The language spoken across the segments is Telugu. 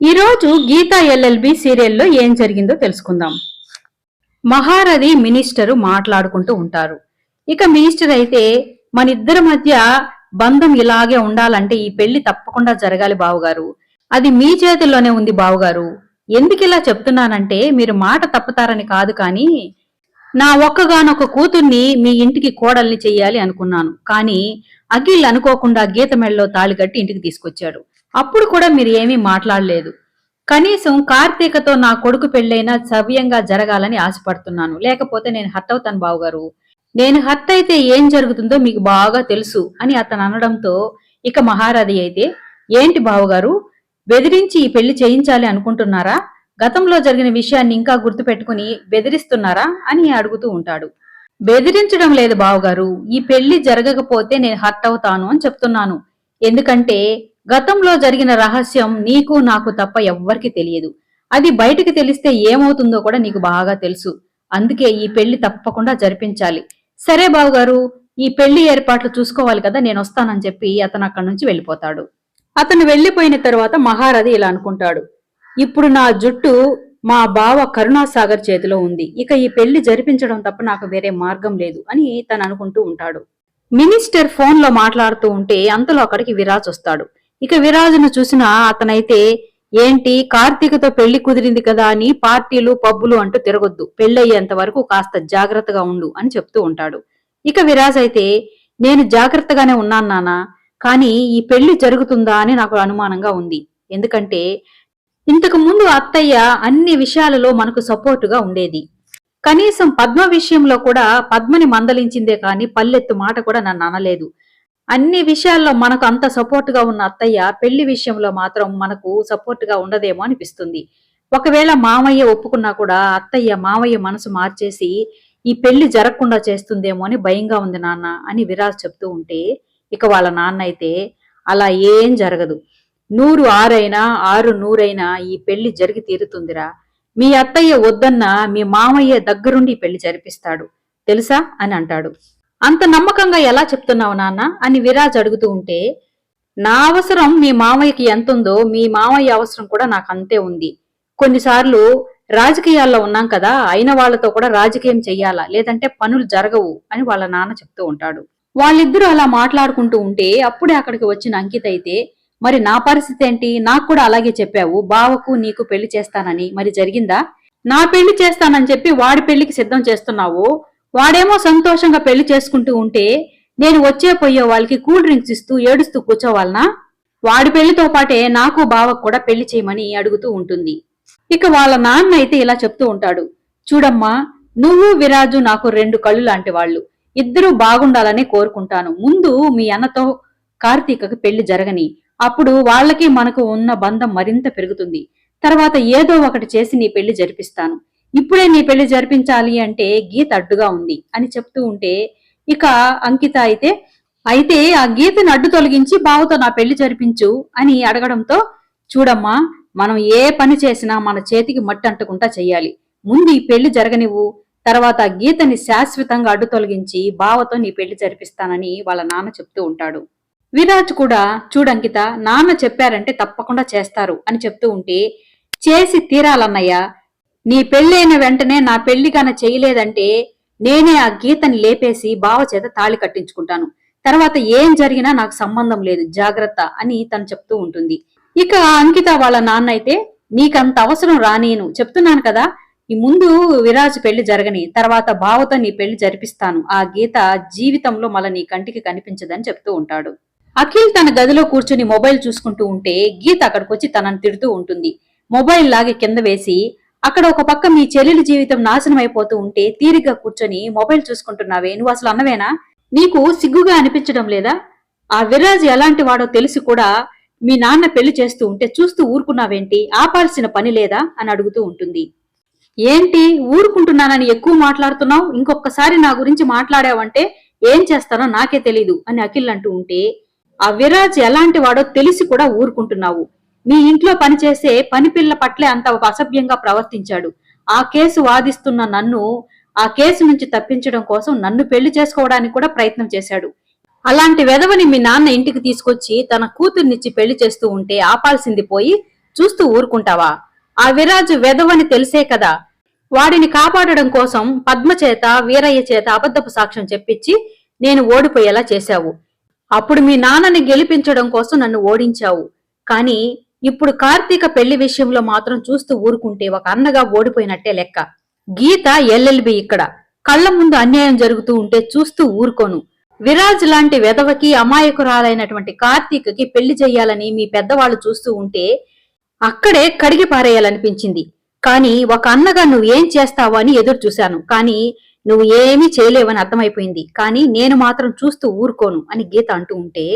ఈరోజు గీత గీతా ఎల్ఎల్బి సీరియల్లో ఏం జరిగిందో తెలుసుకుందాం. మహారథి మినిస్టరు మాట్లాడుకుంటూ ఉంటారు. ఇక మినిస్టర్ అయితే మన ఇద్దరి మధ్య బంధం ఇలాగే ఉండాలంటే ఈ పెళ్ళి తప్పకుండా జరగాలి బావుగారు. అది మీ చేతుల్లోనే ఉంది బావుగారు. ఎందుకు ఇలా చెప్తున్నానంటే మీరు మాట తప్పుతారని కాదు కానీ నా ఒక్కగానొక్క కూతుర్ని మీ ఇంటికి కోడల్ని చెయ్యాలి అనుకున్నాను. కానీ అఖిల్ అనుకోకుండా గీత మెడలో తాళి కట్టి ఇంటికి తీసుకొచ్చాడు. అప్పుడు కూడా మీరు ఏమీ మాట్లాడలేదు. కనీసం కార్తీకతో నా కొడుకు పెళ్ళైనా సవ్యంగా జరగాలని ఆశపడుతున్నాను. లేకపోతే నేను హర్ట్ అవుతాను బావగారు. నేను హర్ట్ అయితే ఏం జరుగుతుందో మీకు బాగా తెలుసు అని అతను అనడంతో ఇక మహారాధి అయితే ఏంటి బావగారు? బెదిరించి ఈ పెళ్ళి చేయించాలి అనుకుంటున్నారా? గతంలో జరిగిన విషయాన్ని ఇంకా గుర్తుపెట్టుకుని బెదిరిస్తున్నారా? అని అడుగుతూ ఉంటాడు. బెదిరించడం లేదు బావగారు. ఈ పెళ్ళి జరగకపోతే నేను హర్ట్ అవుతాను అని చెప్తున్నాను. ఎందుకంటే గతంలో జరిగిన రహస్యం నీకు నాకు తప్ప ఎవ్వరికి తెలియదు. అది బయటికి తెలిస్తే ఏమవుతుందో కూడా నీకు బాగా తెలుసు. అందుకే ఈ పెళ్ళి తప్పకుండా జరిపించాలి. సరే బావగారు ఈ పెళ్ళి ఏర్పాట్లు చూసుకోవాలి కదా నేను వస్తానని చెప్పి అతను అక్కడి నుంచి వెళ్ళిపోతాడు. అతను వెళ్ళిపోయిన తర్వాత మహారథి ఇలా అనుకుంటాడు. ఇప్పుడు నా జుట్టు మా బావ కరుణాసాగర్ చేతిలో ఉంది. ఇక ఈ పెళ్ళి జరిపించడం తప్ప నాకు వేరే మార్గం లేదు అని తను అనుకుంటూ ఉంటాడు. మినిస్టర్ ఫోన్లో మాట్లాడుతూ ఉంటే అంతలో అక్కడికి విరాజ్ వస్తాడు. ఇక విరాజును చూసిన అతనైతే ఏంటి? కార్తీకతో పెళ్ళి కుదిరింది కదా అని పార్టీలు పబ్బులు అంటూ తిరగొద్దు. పెళ్ళయ్యేంత వరకు కాస్త జాగ్రత్తగా ఉండు అని చెప్తూ ఉంటాడు. ఇక విరాజ్ అయితే నేను జాగ్రత్తగానే ఉన్నాను నానా కానీ ఈ పెళ్ళి జరుగుతుందా అని నాకు అనుమానంగా ఉంది. ఎందుకంటే ఇంతకు ముందు అత్తయ్య అన్ని విషయాలలో మనకు సపోర్టుగా ఉండేది. కనీసం పద్మ విషయంలో కూడా పద్మని మందలించిందే కాని పల్లెత్తు మాట కూడా నన్ను అనలేదు. అన్ని విషయాల్లో మనకు అంత సపోర్ట్గా ఉన్న అత్తయ్య పెళ్ళి విషయంలో మాత్రం మనకు సపోర్ట్గా ఉండదేమో అనిపిస్తుంది. ఒకవేళ మామయ్య ఒప్పుకున్నా కూడా అత్తయ్య మామయ్య మనసు మార్చేసి ఈ పెళ్ళి జరగకుండా చేస్తుందేమో అని భయంగా ఉంది నాన్న అని విరాజ్ చెప్తూ ఉంటే ఇక వాళ్ళ నాన్న అయితే అలా ఏం జరగదు. నూరు ఆరైనా ఆరు నూరైనా ఈ పెళ్ళి జరిగి తీరుతుందిరా. మీ అత్తయ్య వద్దన్నా మీ మామయ్య దగ్గరుండి పెళ్ళి జరిపిస్తాడు. తెలుసా? అని అంటాడు. అంత నమ్మకంగా ఎలా చెప్తున్నావు నాన్న? అని విరాజ్ అడుగుతూ ఉంటే నా అవసరం మీ మామయ్యకి ఎంత ఉందో మీ మామయ్య అవసరం కూడా నాకు అంతే ఉంది. కొన్నిసార్లు రాజకీయాల్లో ఉన్నాం కదా అయిన వాళ్ళతో కూడా రాజకీయం చెయ్యాలా? లేదంటే పనులు జరగవు అని వాళ్ళ నాన్న చెప్తూ ఉంటాడు. వాళ్ళిద్దరూ అలా మాట్లాడుకుంటూ ఉంటే అప్పుడే అక్కడికి వచ్చిన అంకిత అయితే మరి నా పరిస్థితి ఏంటి? నాకు కూడా అలాగే చెప్పావు. బావకు నీకు పెళ్ళి చేస్తానని. మరి జరిగిందా? నా పెళ్ళి చేస్తానని చెప్పి వాడి పెళ్ళికి సిద్ధం చేస్తున్నావు. వాడేమో సంతోషంగా పెళ్ళి చేసుకుంటూ ఉంటే నేను వచ్చే పోయే వాళ్ళకి కూల్ డ్రింక్స్ ఇస్తూ ఏడుస్తూ కూర్చోవాలనా? వాడి పెళ్ళితో పాటే నాకు బావకు కూడా పెళ్ళి చేయమని అడుగుతూ ఉంటుంది. ఇక వాళ్ళ నాన్న అయితే ఇలా చెప్తూ ఉంటాడు. చూడమ్మా నువ్వు విరాజు నాకు రెండు కళ్ళు లాంటి వాళ్ళు. ఇద్దరూ బాగుండాలని కోరుకుంటాను. ముందు మీ అన్నతో కార్తీకకు పెళ్ళి జరగని. అప్పుడు వాళ్ళకి మనకు ఉన్న బంధం మరింత పెరుగుతుంది. తర్వాత ఏదో ఒకటి చేసి నీ పెళ్ళి జరిపిస్తాను. ఇప్పుడే నీ పెళ్ళి జరిపించాలి అంటే గీత అడ్డుగా ఉంది అని చెప్తూ ఉంటే ఇక అంకిత అయితే అయితే ఆ గీతను అడ్డు తొలగించి బావతో నా పెళ్ళి జరిపించు అని అడగడంతో చూడమ్మా మనం ఏ పని చేసినా మన చేతికి మట్టి అంటకుండా చెయ్యాలి. ముందు ఈ పెళ్ళి జరగనివ్వు. తర్వాత ఆ గీతని శాశ్వతంగా అడ్డు తొలగించి బావతో నీ పెళ్ళి జరిపిస్తానని వాళ్ళ నాన్న చెప్తూ ఉంటాడు. విరాజ్ కూడా చూడంకిత నాన్న చెప్పారంటే తప్పకుండా చేస్తారు అని చెప్తూ ఉంటే చేసి తీరాలన్నయ్య. నీ పెళ్ళైన వెంటనే నా పెళ్ళి చేయలేదంటే నేనే ఆ గీతని లేపేసి బావ చేత తాళి కట్టించుకుంటాను. తర్వాత ఏం జరిగినా నాకు సంబంధం లేదు జాగ్రత్త అని తను చెప్తూ ఉంటుంది. ఇక అంకిత వాళ్ళ నాన్న అయితే నీకంత అవసరం రానేను చెప్తున్నాను కదా ఈ ముందు విరాజ్ పెళ్ళి జరగని తర్వాత బావతో నీ పెళ్ళి జరిపిస్తాను. ఆ గీత జీవితంలో మళ్ళీ నీ కంటికి కనిపించదని చెప్తూ ఉంటాడు. అఖిల్ తన గదిలో కూర్చుని మొబైల్ చూసుకుంటూ ఉంటే గీత అక్కడికి వచ్చి తనని తిడుతూ ఉంటుంది. మొబైల్ లాగి కింద వేసి అక్కడ ఒక పక్క మీ చెల్లెలి జీవితం నాశనం అయిపోతూ ఉంటే తీరిగ్గా కూర్చొని మొబైల్ చూసుకుంటున్నావే. నువ్వు అసలు అన్నవేనా? నీకు సిగ్గుగా అనిపించడం లేదా? ఆ విరాజ్ ఎలాంటి వాడో తెలిసి కూడా మీ నాన్న పెళ్ళి చేస్తూ ఉంటే చూస్తూ ఊరుకున్నావేంటి? ఆపాల్సిన పని లేదా? అని అడుగుతూ ఉంటుంది. ఏంటి? ఊరుకుంటున్నానని ఎక్కువ మాట్లాడుతున్నావు? ఇంకొకసారి నా గురించి మాట్లాడావంటే ఏం చేస్తానో నాకే తెలీదు అని అఖిల్ అంటూ ఉంటే ఆ విరాజ్ ఎలాంటి వాడో తెలిసి కూడా ఊరుకుంటున్నావు. మీ ఇంట్లో పనిచేసే పని పిల్ల పట్లే అంత ఒక అసభ్యంగా ప్రవర్తించాడు. ఆ కేసు వాదిస్తున్న నన్ను ఆ కేసు నుంచి తప్పించడం కోసం నన్ను పెళ్ళి చేసుకోవడానికి కూడా ప్రయత్నం చేశాడు. అలాంటి వెధవని మీ నాన్న ఇంటికి తీసుకొచ్చి తన కూతుర్నిచ్చి పెళ్ళి చేస్తూ ఉంటే ఆపాల్సింది పోయి చూస్తూ ఊరుకుంటావా? ఆ విరాజు వెధవని తెలిసే కదా. వాడిని కాపాడడం కోసం పద్మ చేత వీరయ్య చేత అబద్ధపు సాక్ష్యం చెప్పించి నేను ఓడిపోయేలా చేశావు. అప్పుడు మీ నాన్నని గెలిపించడం కోసం నన్ను ఓడించావు. కానీ ఇప్పుడు కార్తీక పెళ్ళి విషయంలో మాత్రం చూస్తూ ఊరుకుంటే ఒక అన్నగా ఓడిపోయినట్టే లెక్క. గీత ఎల్ఎల్బి ఇక్కడ. కళ్ళ ముందు అన్యాయం జరుగుతూ ఉంటే చూస్తూ ఊరుకోను. విరాజ్ లాంటి వెధవకి అమాయకురాలైనటువంటి కార్తీకకి పెళ్ళి చెయ్యాలని మీ పెద్దవాళ్ళు చూస్తూ ఉంటే అక్కడే కడిగి పారేయాలనిపించింది. కానీ ఒక అన్నగా నువ్వు ఏం చేస్తావో అని ఎదురు చూశాను. కానీ నువ్వు ఏమీ చేయలేవని అర్థమైపోయింది. కానీ నేను మాత్రం చూస్తూ ఊరుకోను అని గీత అంటూ ఉంటే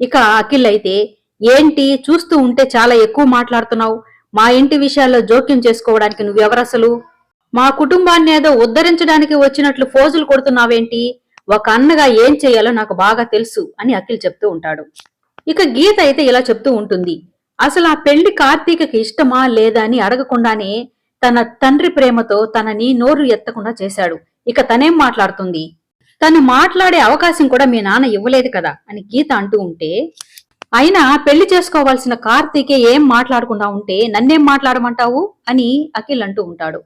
ఇక అఖిల్ అయితే ఏంటి? చూస్తూ ఉంటే చాలా ఎక్కువ మాట్లాడుతున్నావు. మా ఇంటి విషయాల్లో జోక్యం చేసుకోవడానికి నువ్వెవరసలు? మా కుటుంబాన్ని ఏదో ఉద్ధరించడానికి వచ్చినట్లు ఫోజులు కొడుతున్నావేంటి? ఒక అన్నగా ఏం చేయాలో నాకు బాగా తెలుసు అని అఖిల్ చెప్తూ ఉంటాడు. ఇక గీత అయితే ఇలా చెప్తూ ఉంటుంది. అసలు ఆ పెళ్ళి కార్తీకకి ఇష్టమా లేదా అని అడగకుండానే తన తండ్రి ప్రేమతో తనని నోరు ఎత్తకుండా చేశాడు. ఇక తనేం మాట్లాడుతుంది? తను మాట్లాడే అవకాశం కూడా మీ నాన్న ఇవ్వలేదు కదా అని గీత అంటూ ఉంటే అయినా పెళ్ళి చేసుకోవాల్సిన కార్తీకే ఏం మాట్లాడకుండా ఉంటే నన్నేం మాట్లాడమంటావు? అని అఖిల్ అంటూ ఉంటాడు.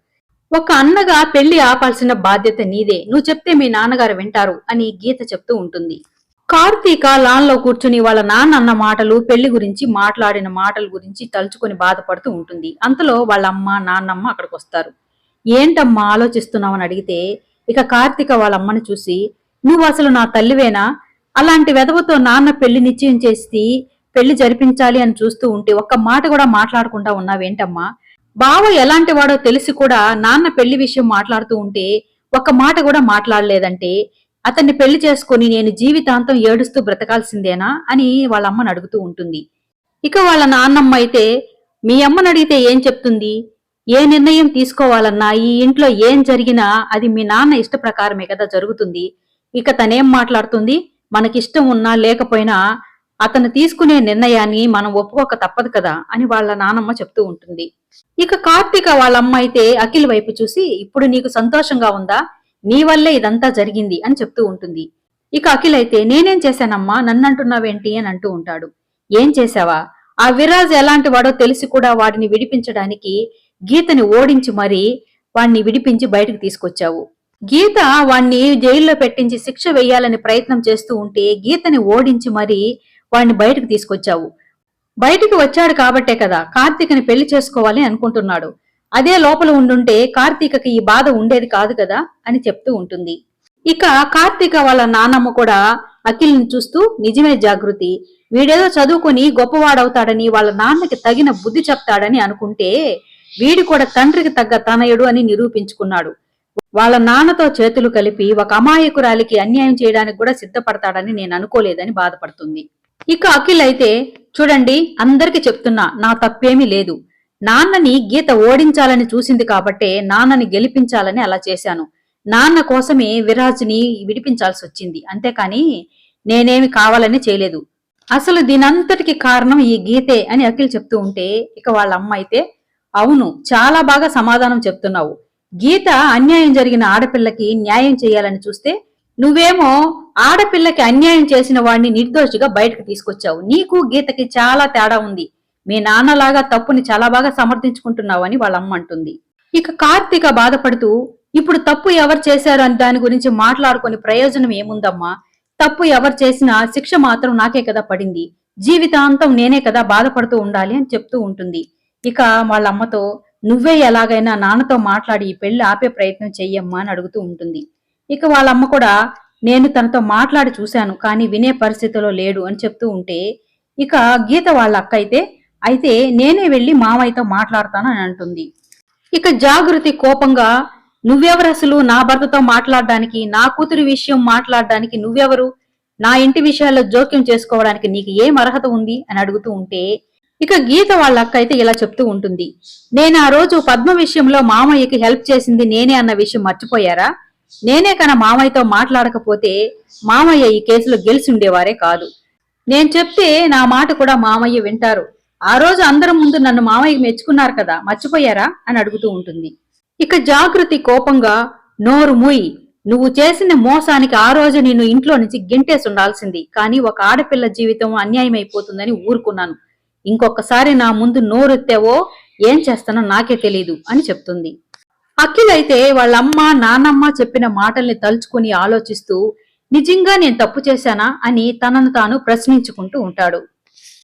ఒక అన్నగా పెళ్ళి ఆపాల్సిన బాధ్యత నీదే. నువ్వు చెప్తే మీ నాన్నగారు వింటారు అని గీత చెప్తూ ఉంటుంది. కార్తీక లాన్లో కూర్చుని వాళ్ళ నాన్న అన్న మాటలు పెళ్ళి గురించి మాట్లాడిన మాటల గురించి తలుచుకొని బాధపడుతూ ఉంటుంది. అంతలో వాళ్ళ అమ్మ నాన్నమ్మ అక్కడికి వస్తారు. ఏంటమ్మా ఆలోచిస్తున్నావని అడిగితే ఇక కార్తీక వాళ్ళ అమ్మని చూసి నువ్వు అసలు నా తల్లివేనా? అలాంటి వెధవతో నాన్న పెళ్ళి నిశ్చయం చేసి పెళ్ళి జరిపించాలి అని చూస్తూ ఉంటే ఒక్క మాట కూడా మాట్లాడకుండా ఉన్నావేంటమ్మా? బావ ఎలాంటి వాడో తెలిసి కూడా నాన్న పెళ్ళి విషయం మాట్లాడుతూ ఉంటే ఒక్క మాట కూడా మాట్లాడలేదంటే అతన్ని పెళ్ళి చేసుకుని నేను జీవితాంతం ఏడుస్తూ బ్రతకాల్సిందేనా అని వాళ్ళ అమ్మను అడుగుతూ ఉంటుంది. ఇక వాళ్ళ నాన్నమ్మ అయితే మీ అమ్మని అడిగితే ఏం చెప్తుంది? ఏ నిర్ణయం తీసుకోవాలన్నా ఈ ఇంట్లో ఏం జరిగినా అది మీ నాన్న ఇష్ట ప్రకారమే కదా జరుగుతుంది. ఇక తనేం మాట్లాడుతుంది? మనకిష్టం ఉన్నా లేకపోయినా అతను తీసుకునే నిర్ణయాన్ని మనం ఒప్పుకోక తప్పదు కదా అని వాళ్ళ నానమ్మ చెప్తూ ఉంటుంది. ఇక కార్తీక వాళ్ళ అమ్మ అయితే అఖిల్ వైపు చూసి ఇప్పుడు నీకు సంతోషంగా ఉందా? నీ వల్లే ఇదంతా జరిగింది అని చెప్తూ ఉంటుంది. ఇక అఖిల్ అయితే నేనేం చేశానమ్మా? నన్నంటున్నావేంటి? అని అంటూ ఉంటాడు. ఏం చేశావా? ఆ విరాజ్ ఎలాంటి వాడో తెలిసి కూడా వాడిని విడిపించడానికి గీతని ఓడించి మరీ వాణ్ణి విడిపించి బయటకు తీసుకొచ్చావు. గీత వాణ్ణి జైల్లో పెట్టించి శిక్ష వేయాలని ప్రయత్నం చేస్తూ ఉంటే గీతని ఓడించి మరీ వాణ్ణి బయటకు తీసుకొచ్చావు. బయటికి వచ్చాడు కాబట్టే కదా కార్తీకని పెళ్ళి చేసుకోవాలి అనుకుంటున్నాడు. అదే లోపల ఉండుంటే కార్తీకకి ఈ బాధ ఉండేది కాదు కదా అని చెప్తూ ఉంటుంది. ఇక కార్తీక వాళ్ళ నానమ్మ కూడా అఖిల్ని చూస్తూ నిజమే జాగృతి వీడేదో చదువుకుని గొప్పవాడవుతాడని వాళ్ళ నాన్నకి తగిన బుద్ధి చెప్తాడని అనుకుంటే వీడి కూడా తండ్రికి తగ్గ తనయుడు అని నిరూపించుకున్నాడు. వాళ్ళ నాన్నతో చేతులు కలిపి ఒక అమాయకురాలికి అన్యాయం చేయడానికి కూడా సిద్ధపడతాడని నేను అనుకోలేదని బాధపడుతుంది. ఇక అఖిల్ అయితే చూడండి అందరికి చెప్తున్నా నా తప్పేమీ లేదు. నాన్నని గీత ఓడించాలని చూసింది కాబట్టే నాన్నని గెలిపించాలని అలా చేశాను. నాన్న కోసమే విరాజ్ని విడిపించాల్సి వచ్చింది అంతేకాని నేనేమి కావాలని చేయలేదు. అసలు దీనంతటికి కారణం ఈ గీతే అని అఖిల్ చెప్తూ ఉంటే ఇక వాళ్ళ అమ్మ అయితే అవును చాలా బాగా సమాధానం చెప్తున్నావు. గీత అన్యాయం జరిగిన ఆడపిల్లకి న్యాయం చేయాలని చూస్తే నువ్వేమో ఆడపిల్లకి అన్యాయం చేసిన వాడిని నిర్దోషిగా బయటకు తీసుకొచ్చావు. నీకు గీతకి చాలా తేడా ఉంది. మీ నాన్నలాగా తప్పుని చాలా బాగా సమర్థించుకుంటున్నావు అని వాళ్ళ అమ్మ అంటుంది. ఇక కార్తీక బాధపడుతూ ఇప్పుడు తప్పు ఎవరు చేశారు అని దాని గురించి మాట్లాడుకునే ప్రయోజనం ఏముందమ్మా? తప్పు ఎవరు చేసినా శిక్ష మాత్రం నాకే కదా పడింది. జీవితాంతం నేనే కదా బాధపడుతూ ఉండాలి అని చెప్తూ ఉంటుంది. ఇక వాళ్ళ అమ్మతో నువ్వే ఎలాగైనా నాన్నతో మాట్లాడి ఈ పెళ్ళి ఆపే ప్రయత్నం చెయ్యమ్మా అని అడుగుతూ ఉంటుంది. ఇక వాళ్ళ అమ్మ కూడా నేను తనతో మాట్లాడి చూశాను కానీ వినే పరిస్థితిలో లేడు అని చెప్తూ ఉంటే ఇక గీత వాళ్ళ అక్క అయితే అయితే నేనే వెళ్ళి మామయ్యతో మాట్లాడతాను అని అంటుంది. ఇక జాగృతి కోపంగా నువ్వెవరు అసలు? నా భర్తతో మాట్లాడడానికి నా కూతురి విషయం మాట్లాడడానికి నువ్వెవరు? నా ఇంటి విషయాల్లో జోక్యం చేసుకోవడానికి నీకు ఏం అర్హత ఉంది? అని అడుగుతూ ఉంటే ఇక గీత వాళ్ళ అక్క అయితే ఇలా చెప్తూ ఉంటుంది. నేను ఆ రోజు పద్మ విషయంలో మామయ్యకి హెల్ప్ చేసింది నేనే అన్న విషయం మర్చిపోయారా? నేనే కన మామయ్యతో మాట్లాడకపోతే మామయ్య ఈ కేసులో గెలిచి ఉండేవారే కాదు. నేను చెప్తే నా మాట కూడా మామయ్య వింటారు. ఆ రోజు అందరం ముందు నన్ను మామయ్య మెచ్చుకున్నారు కదా మర్చిపోయారా? అని అడుగుతూ ఉంటుంది. ఇక జాగృతి కోపంగా నోరు మూయి నువ్వు చేసిన మోసానికి ఆ రోజు నిన్ను ఇంట్లో నుంచి గెంటేసి ఉండాల్సింది. కానీ ఒక ఆడపిల్ల జీవితం అన్యాయం అయిపోతుందని ఊరుకున్నాను. ఇంకొకసారి నా ముందు నోరెత్తావో ఏం చేస్తానో నాకే తెలీదు అని చెప్తుంది. అఖిల్ అయితే వాళ్ళమ్మ నాన్నమ్మ చెప్పిన మాటల్ని తలుచుకుని ఆలోచిస్తూ నిజంగా నేను తప్పు చేశానా అని తనను తాను ప్రశ్నించుకుంటూ ఉంటాడు.